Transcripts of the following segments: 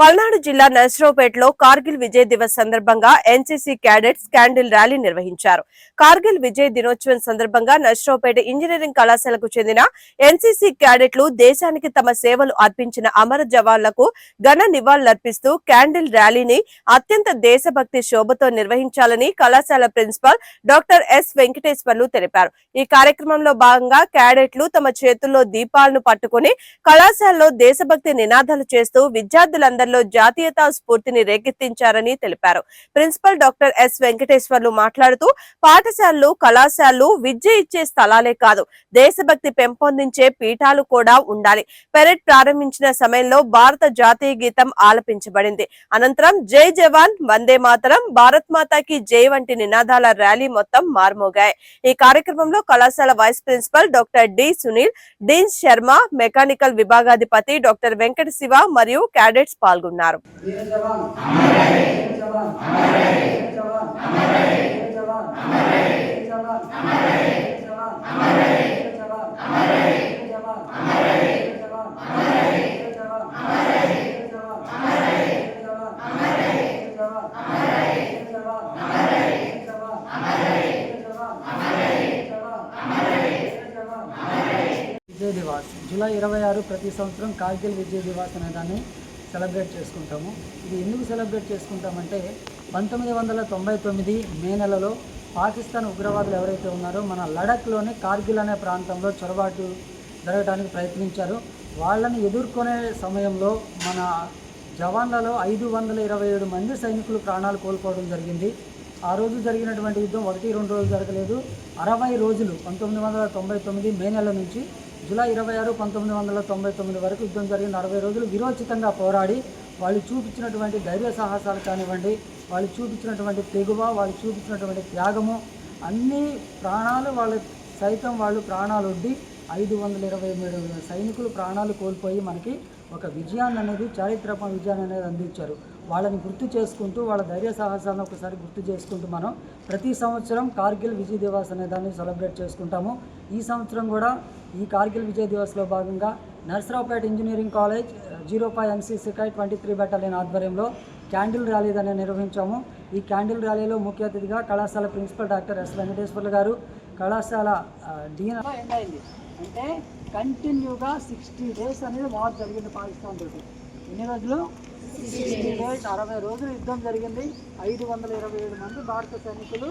పల్నాడు జిల్లా నర్సరావుపేటలో కార్గిల్ విజయ్ దివస్ సందర్భంగా NCC cadets candle rally నిర్వహించారు. కార్గిల్ విజయ్ దినోత్సవం సందర్భంగా నర్సరావుపేట ఇంజనీరింగ్ కళాశాలకు చెందిన ఎన్సీసీ క్యాడెట్లు దేశానికి తమ సేవలు అర్పించిన అమర జవాన్లకు ఘన నివాళులర్పిస్తూ క్యాండిల్ ర్యాలీని అత్యంత దేశభక్తి శోభతో నిర్వహించాలని కళాశాల ప్రిన్సిపాల్ డాక్టర్ ఎస్ వెంకటేశ్వర్లు తెలిపారు. ఈ కార్యక్రమంలో భాగంగా క్యాడెట్లు తమ చేతుల్లో దీపాలను పట్టుకుని కళాశాలలో దేశభక్తి నినాదాలు చేస్తూ విద్యార్థులందరిలో జాతీయతా స్ఫూర్తిని రేకెత్తించారని తెలిపారు. ప్రిన్సిపల్ డాక్టర్ ఎస్ వెంకటేశ్వర్లు మాట్లాడుతూ పాఠశాలలు కళాశాలలు విద్య ఇచ్చే స్థలాలే కాదు దేశభక్తి పెంపొందించే పీఠాలు కూడా ఉండాలి. పెరెడ్ ప్రారంభించిన సమయంలో భారత జాతీయ గీతం ఆలపించబడింది. అనంతరం జై జవాన్ వందే మాతరం భారత్ మాతాకి జై వంటి నినాదాల ర్యాలీ మొత్తం మార్మోగాయి. ఈ కార్యక్రమంలో కళాశాల vice principal doctor D Sunil dean Sharma mechanical విభాగాధిపతి doctor Venkata Siva మరియు క్యాడెట్స్ పాల్గొన్నారు. పాల్గొన్నారు. విజయ్ దివాస్. జూలై ఇరవై ఆరు ప్రతి సంవత్సరం కార్గిల్ విజయ దివాస్ అనేదాన్ని సెలబ్రేట్ చేసుకుంటాము. ఇది ఎందుకు సెలబ్రేట్ చేసుకుంటామంటే పంతొమ్మిది వందల తొంభై తొమ్మిది మే నెలలో పాకిస్తాన్ ఉగ్రవాదులు ఎవరైతే ఉన్నారో మన లడఖ్లోని కార్గిల్ అనే ప్రాంతంలో చొరబాటు జరగడానికి ప్రయత్నించారు. వాళ్ళని ఎదుర్కొనే సమయంలో మన జవాన్లలో ఐదు వందల ఇరవై ఏడు మంది సైనికులు ప్రాణాలు కోల్పోవడం జరిగింది. ఆ రోజు జరిగినటువంటి యుద్ధం ఒకటి రెండు రోజులు జరగలేదు. అరవై రోజులు పంతొమ్మిది వందల తొంభై తొమ్మిది మే నెల నుంచి జూలై ఇరవై ఆరు పంతొమ్మిది వందల తొంభై తొమ్మిది వరకు యుద్ధం జరిగిన అరవై రోజులు విరోచితంగా పోరాడి వాళ్ళు చూపించినటువంటి ధైర్య సాహసాలు కానివ్వండి వాళ్ళు చూపించినటువంటి తెగువ వాళ్ళు చూపించినటువంటి త్యాగము అన్ని ప్రాణాలు వాళ్ళు సైతం వాళ్ళు ప్రాణాలు ఒడ్డి ఐదు వందల ఇరవై మూడు సైనికులు ప్రాణాలు కోల్పోయి మనకి ఒక విజయాన్ని అనేది చారిత్రక విజయాన్ని అనేది అందించారు. వాళ్ళని గుర్తు చేసుకుంటూ వాళ్ళ ధైర్య సాహసాలను ఒకసారి గుర్తు చేసుకుంటూ మనం ప్రతి సంవత్సరం కార్గిల్ విజయ దివాస్ అనే దాన్ని సెలబ్రేట్ చేసుకుంటాము. ఈ సంవత్సరం కూడా ఈ కార్గిల్ విజయ్ దివాస్లో భాగంగా Narasaraopet engineering college zero five ఎంసీసీకై twenty three battalion ఆధ్వర్యంలో క్యాండిల్ ర్యాలీ దాన్ని నిర్వహించాము. ఈ క్యాండిల్ ర్యాలీలో ముఖ్య అతిథిగా కళాశాల ప్రిన్సిపల్ డాక్టర్ ఎస్ వెంకటేశ్వర్లు గారు కళాశాల డీన్ అయింది అంటే కంటిన్యూగా సిక్స్టీ డేస్ అనేది వార్ జరిగింది పాకిస్తాన్ తోటి. ఎన్ని రోజులు? సిక్స్టీ డేస్ అరవై రోజులు యుద్ధం జరిగింది. ఐదు వందల ఇరవై ఏడు మంది భారత సైనికులు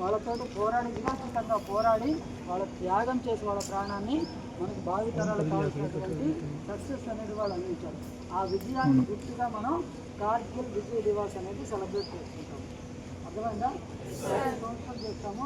వాళ్ళతో పోరాడి వినాశకంగా పోరాడి వాళ్ళ త్యాగం చేసి వాళ్ళ ప్రాణాన్ని మనకు భావితరాలకు కావాల్సినటువంటి సక్సెస్ అనేది వాళ్ళు అందించారు. ఆ విజయాన్ని గుర్తుగా మనం కార్గిల్ విజయ్ దివాస్ అనేది సెలబ్రేట్ చేసుకుంటాం. అర్థమైందా? సంవత్సరం చేస్తాము.